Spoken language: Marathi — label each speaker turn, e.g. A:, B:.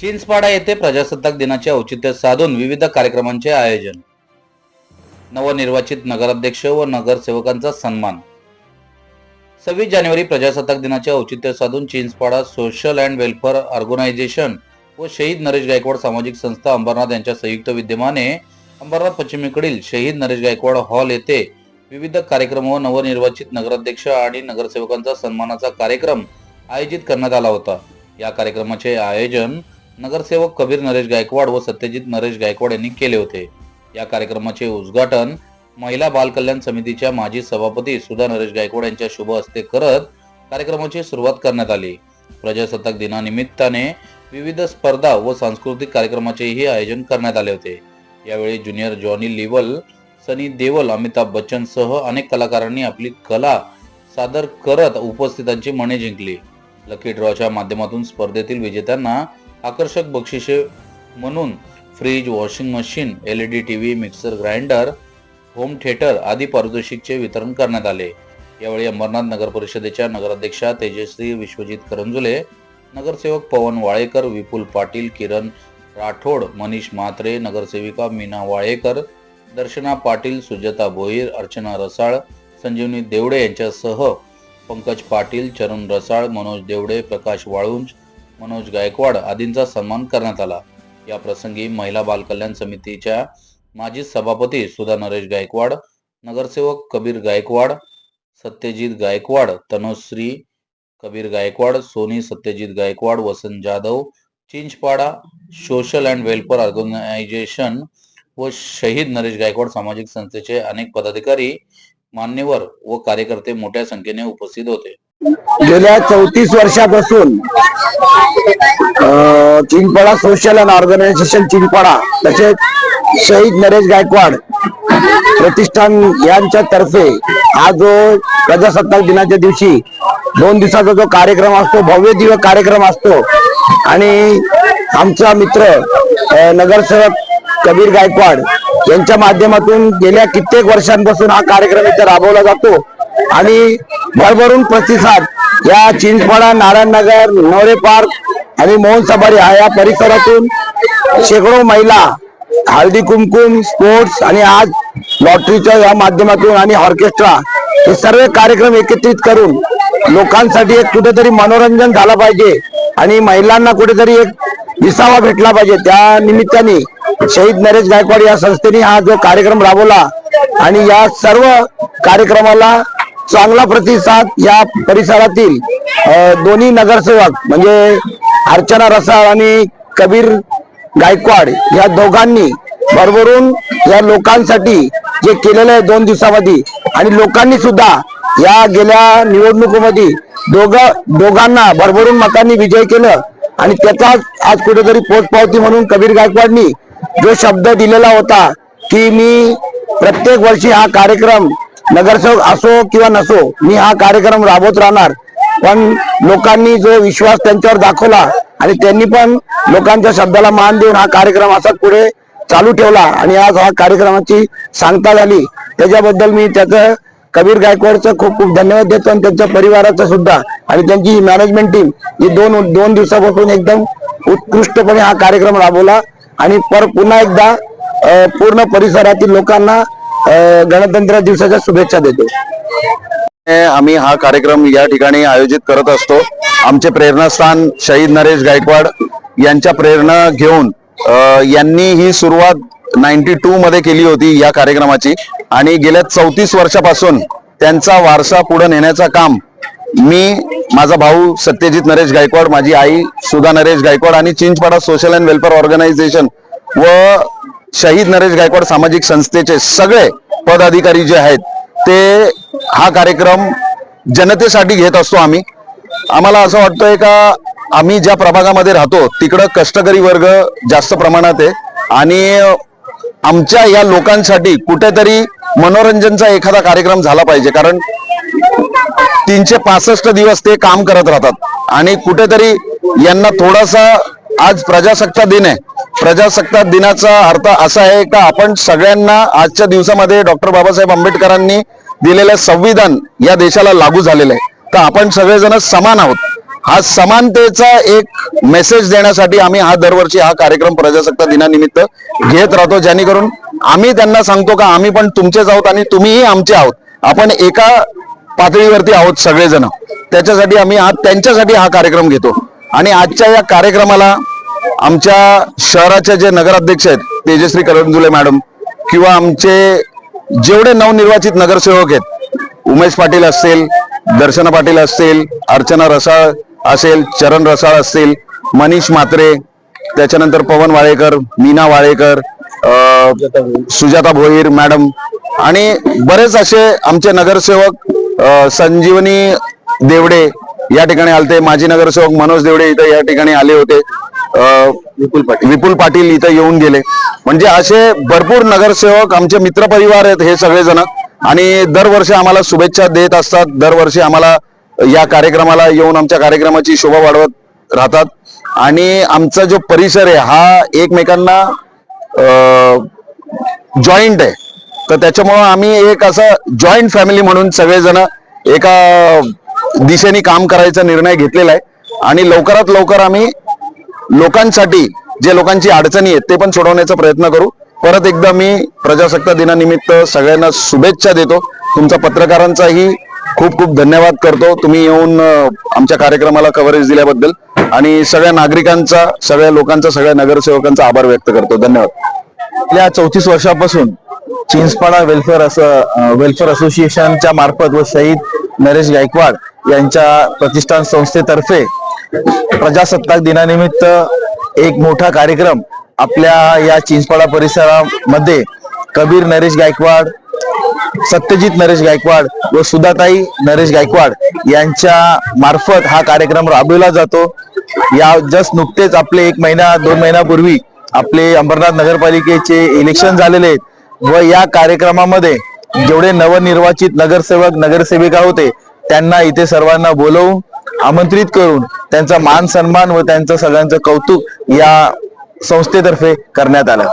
A: चिंचपाडा येथे प्रजासत्ताक दिनाचे औचित्य साधून विविध कार्यक्रमांचे आयोजन. नवनिर्वाचित नगराध्यक्ष व नगरसेवकांचा सन्मान. सव्वीस जानेवारी प्रजासत्ताक दिनाचे औचित्य साधून Chinchpada social and welfare organization व शहीद नरेश गायकवाड सामाजिक संस्था अंबरनाथ यांच्या संयुक्त विद्यमाने अंबरनाथ पश्चिमेकडील शहीद नरेश गायकवाड हॉल येथे विविध कार्यक्रम व नवनिर्वाचित नगराध्यक्ष आणि नगरसेवकांचा सन्मानाचा कार्यक्रम आयोजित करण्यात आला होता. या कार्यक्रमाचे आयोजन नगरसेवक कबीर नरेश गायकवाड व सत्यजित नरेश गायकवाड यांनी केले होते. या कार्यक्रमाचे उद्घाटन महिला बालकल्याण समितीच्या माजी सभापती सुधा नरेश गायकवाड यांच्या शुभ हस्ते करत कार्यक्रमाची सुरुवात करण्यात आली. प्रजासत्ताक दिनानिमित्ताने विविध स्पर्धा व सांस्कृतिक कार्यक्रमाचेही आयोजन करण्यात आले होते. यावेळी ज्युनियर जॉनी लिवल सनी देवल अमिताभ बच्चन सह अनेक कलाकारांनी आपली कला सादर करत उपस्थितांची मने जिंकली. लकी ड्रॉच्या माध्यमातून स्पर्धेतील विजेत्यांना आकर्षक बक्षिसे म्हणून fridge washing machine L E D T V mixer grinder home theatre आदी पारितोषिकचे वितरण करण्यात आले. यावेळी अंबरनाथ नगर परिषदेच्या नगराध्यक्षा तेजश्री विश्वजित करंजुले नगरसेवक पवन वाळेकर विपुल पाटील किरण राठोड मनीष म्हात्रे नगरसेविका मीना वाळेकर दर्शना पाटील सुजाता भोईर अर्चना रसाळ संजीवनी देवडे यांच्यासह पंकज पाटील चरण रसाळ मनोज देवडे प्रकाश वाळुंज मनोज गायकवाड आदींचा सन्मान करण्यात आला. या प्रसंगी महिला बालकल्याण समितीच्या माजी सभापती सुधा नरेश गायकवाड नगरसेवक Kabir Gaikwad Satyajit Gaikwad Tanushree Kabir Gaikwad Soni Satyajit Gaikwad Vasant Jadhav Chinchpada social and welfare organization व शहीद नरेश गायकवाड सामाजिक संस्थेचे अनेक पदाधिकारी मान्यवर व कार्यकर्ते मोठ्या संख्येने उपस्थित होते.
B: गेल्या चौतीस वर्षापासून अं, सोशल अँड ऑर्गनायझेशन चिंचपाडा तसेच शहीद नरेश गायकवाड प्रतिष्ठान यांच्या तर्फे हा जो प्रजासत्ताक दिनाच्या दिवशी दोन दिवसाचा जो कार्यक्रम असतो भव्य दिव्य कार्यक्रम असतो आणि आमचा मित्र नगरसेवक कबीर गायकवाड यांच्या माध्यमातून गेल्या कित्येक वर्षांपासून हा कार्यक्रम इथे राबवला जातो. आणि भरभरून प्रतिसाद या चिंचपाडा नारायणनगर नवरे पार्क आणि मोहन सबारी हा या परिसरातून शेकडो महिला हळदी कुमकुम स्पोर्ट्स आणि आज लॉटरीच्या या माध्यमातून आणि ऑर्केस्ट्रा हे सर्व कार्यक्रम एकत्रित करून लोकांसाठी एक कुठेतरी मनोरंजन झालं पाहिजे आणि महिलांना कुठेतरी एक विसावा भेटला पाहिजे. त्या निमित्ताने शहीद नरेश गायकवाड या संस्थेने हा जो कार्यक्रम राबवला आणि या सर्व कार्यक्रमाला चांगला प्रतिसाद या परिसरातील दोन्ही नगरसेवक म्हणजे अर्चना रसाळ आणि कबीर गायकवाड या दोघांनी भरभरून या लोकांसाठी जे केलेलं आहे दोन दिवसामध्ये आणि लोकांनी सुद्धा या गेल्या निवडणुकीमध्ये दोघ दोघांना भरभरून मतांनी विजय केलं आणि त्याचाच आज कुठेतरी पोचपावती म्हणून कबीर गायकवाडनी जो शब्द दिलेला होता की मी प्रत्येक वर्षी हा कार्यक्रम नगरसेवक असो किंवा नसो मी हा कार्यक्रम राबवत राहणार. पण लोकांनी जो विश्वास त्यांच्यावर दाखवला आणि त्यांनी पण लोकांच्या शब्दाला मान देऊन हा कार्यक्रम असा पुढे चालू ठेवला आणि आज हा कार्यक्रमाची सांगता झाली. त्याच्याबद्दल मी त्याचं कबीर गायकवाडचं खूप खूप धन्यवाद देतो आणि त्यांच्या परिवाराचं सुद्धा आणि त्यांची मॅनेजमेंट टीम ही दोन दोन दिवसापासून एकदम उत्कृष्टपणे हा कार्यक्रम राबवला. आणि पर पुन्हा एकदा पूर्ण परिसरातील लोकांना गणतंत्र दिवसाच्या शुभेच्छा देतो.
C: आम्ही हा कार्यक्रम या ठिकाणी आयोजित करत असतो. आमचे प्रेरणास्थान शहीद नरेश गायकवाड यांच्या प्रेरणा घेऊन यांनी ही सुरुवात नाईन्टी टू मध्ये केली होती या कार्यक्रमाची. आणि गेल्या चौतीस वर्षापासून त्यांचा वारसा पुढे नेण्याचा काम मी माझा भाऊ सत्यजित नरेश गायकवाड माझी आई सुधा नरेश गायकवाड आणि Chinchpada social and welfare organization व शहीद नरेश गायकवाड सामाजिक संस्थेचे सगळे पदाधिकारी जे आहेत ते हा कार्यक्रम जनतेसाठी घेत असतो आम्ही. आम्हाला असं वाटतंय का आम्ही ज्या प्रभागामध्ये राहतो तिकडं कष्टकरी वर्ग जास्त प्रमाणात आहे. आणि आमच्या या लोकांसाठी कुठेतरी मनोरंजनचा एखादा कार्यक्रम झाला पाहिजे कारण तीनशे पासष्ट दिवस ते काम करत राहतात. आणि कुठेतरी यांना थोडासा आज प्रजासत्ताक दिन आहे. प्रजासत्ताक दिनाचा अर्थ असा आहे का आपण सगळ्यांना आजच्या दिवसामध्ये डॉक्टर बाबासाहेब आंबेडकरांनी दिलेलं संविधान या देशाला लागू झालेलं आहे. तर आपण सगळेजण समान आहोत. हा समानतेचा एक मेसेज देण्यासाठी आम्ही हा दरवर्षी हा कार्यक्रम प्रजासत्ताक दिनानिमित्त घेत राहतो. जेणेकरून आम्ही त्यांना सांगतो का आम्ही पण तुमचेच आहोत आणि तुम्हीही आमचे आहोत. आपण एका पातळीवरती आहोत सगळेजण. त्याच्यासाठी आम्ही हा त्यांच्यासाठी हा कार्यक्रम घेतो. आणि आजच्या या कार्यक्रमाला आमच्या शहराचे जे नगराध्यक्ष आहेत तेजश्री करंजुले मॅडम किंवा आमचे जेवढे नवनिर्वाचित नगरसेवक आहेत उमेश पाटील असतील दर्शना पाटील असतील अर्चना रसाळ असेल चरण रसाळ असतील मनीष म्हात्रे त्याच्यानंतर पवन वाळेकर मीना वाळेकर सुजाता भोईर मॅडम आणि बरेच असे आमचे नगरसेवक संजीवनी देवडे या ठिकाणी आलते. माजी नगरसेवक मनोज देवडे इथं या ठिकाणी आले होते. विपुल पाटील. विपुल पाटील इथं येऊन गेले. म्हणजे असे भरपूर नगरसेवक आमचे मित्रपरिवार आहेत हे सगळेजण. आणि दरवर्षी आम्हाला शुभेच्छा देत असतात. दरवर्षी आम्हाला या कार्यक्रमाला येऊन आमच्या कार्यक्रमाची शोभा वाढवत राहतात. आणि आमचा जो परिसर आहे हा एकमेकांना जॉईंट आहे. तर त्याच्यामुळं आम्ही एक असं जॉईंट फॅमिली म्हणून सगळेजण एका दिशेने काम करायचा निर्णय घेतलेला आहे. आणि लवकरात लवकर आम्ही लोकांसाठी जे लोकांची अडचणी आहेत ते पण सोडवण्याचा प्रयत्न करू. परत एकदा मी प्रजासत्ताक दिनानिमित्त सगळ्यांना शुभेच्छा देतो. तुमचा पत्रकारांचाही खूप खूप धन्यवाद करतो. तुम्ही येऊन आमच्या कार्यक्रमाला कव्हरेज दिल्याबद्दल. आणि सगळ्या नागरिकांचा सगळ्या लोकांचा सगळ्या नगरसेवकांचा आभार व्यक्त करतो. धन्यवाद.
D: गेल्या चौतीस वर्षापासून चिंचपाडा वेलफेअर असं वेलफेअर असोसिएशनच्या मार्फत व शहीद नरेश गायकवाड यांच्या प्रतिष्ठान संस्थेतर्फे प्रजासत्ताक दिनानिमित्त एक मोठा कार्यक्रम आपल्या या चिंचपाडा परिसरामध्ये कबीर नरेश गायकवाड सत्यजित नरेश गायकवाड व सुधाताई नरेश गायकवाड यांच्या मार्फत हा कार्यक्रम राबविला जातो. या जस्ट नुकतेच आपले एक महिना दोन महिन्यापूर्वी आपले अंबरनाथ नगरपालिकेचे इलेक्शन झालेले आहेत व या कार्यक्रमामध्ये जेवढे नवनिर्वाचित नगरसेवक नगरसेविका होते त्यांना इथे सर्वांना बोलवून आमंत्रित करून त्यांचा मान सन्मान व त्यांचं सगळ्यांचं कौतुक या संस्थेतर्फे करण्यात आलं.